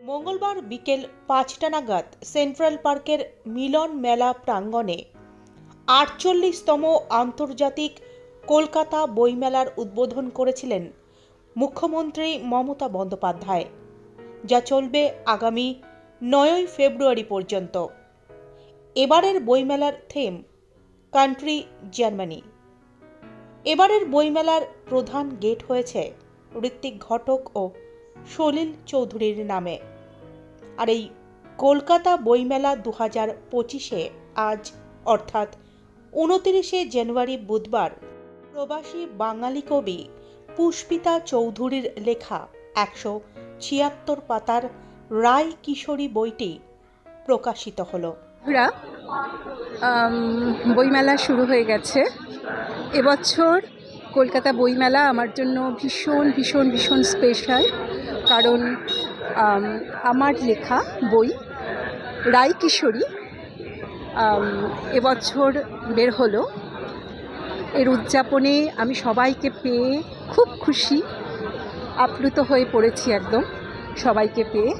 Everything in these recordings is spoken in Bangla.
মঙ্গলবার বিকেল পাঁচটা নাগাদ সেন্ট্রাল পার্কের মিলন মেলা প্রাঙ্গণে আটচল্লিশতম আন্তর্জাতিক কলকাতা বইমেলার উদ্বোধন করেছিলেন মুখ্যমন্ত্রী মমতা বন্দ্যোপাধ্যায়, যা চলবে আগামী নয়ই ফেব্রুয়ারি পর্যন্ত। এবারের বইমেলার থিম, কান্ট্রি জার্মানি। এবারের বইমেলার প্রধান গেট হয়েছে ঋত্বিক ঘটক ও সলিল চৌধুরীর নামে। আর এই কলকাতা বইমেলা দু হাজার পঁচিশে আজ, অর্থাৎ উনতিরিশে জানুয়ারি বুধবার, প্রবাসী বাঙালি কবি পুষ্পিতা চৌধুরীর লেখা একশো ছিয়াত্তর পাতার রায় কিশোরী বইটি প্রকাশিত হলো। বইমেলা শুরু হয়ে গেছে। এবছর কলকাতা বইমেলা আমার জন্য ভীষণ ভীষণ ভীষণ স্পেশাল কারণ আমার লেখা বই রায় কিশোরী এবছর বের হলো। এর উদযাপনে আমি সবাইকে পেয়ে খুব খুশি আপ্লুত হয়ে পড়েছি একদম সবাইকে পেয়ে।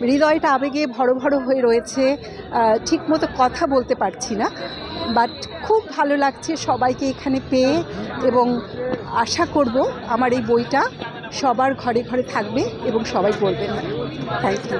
হৃদয়টা আবেগে ভরো ভরো হয়ে রয়েছে আহ, ঠিকমতো কথা বলতে পারছি না বাট খুব ভালো লাগছে সবাইকে এখানে পেয়ে এবং আশা করব আমার এই বইটা সবার ঘরে ঘরে থাকবে এবং সবাই বলবেন থ্যাংক ইউ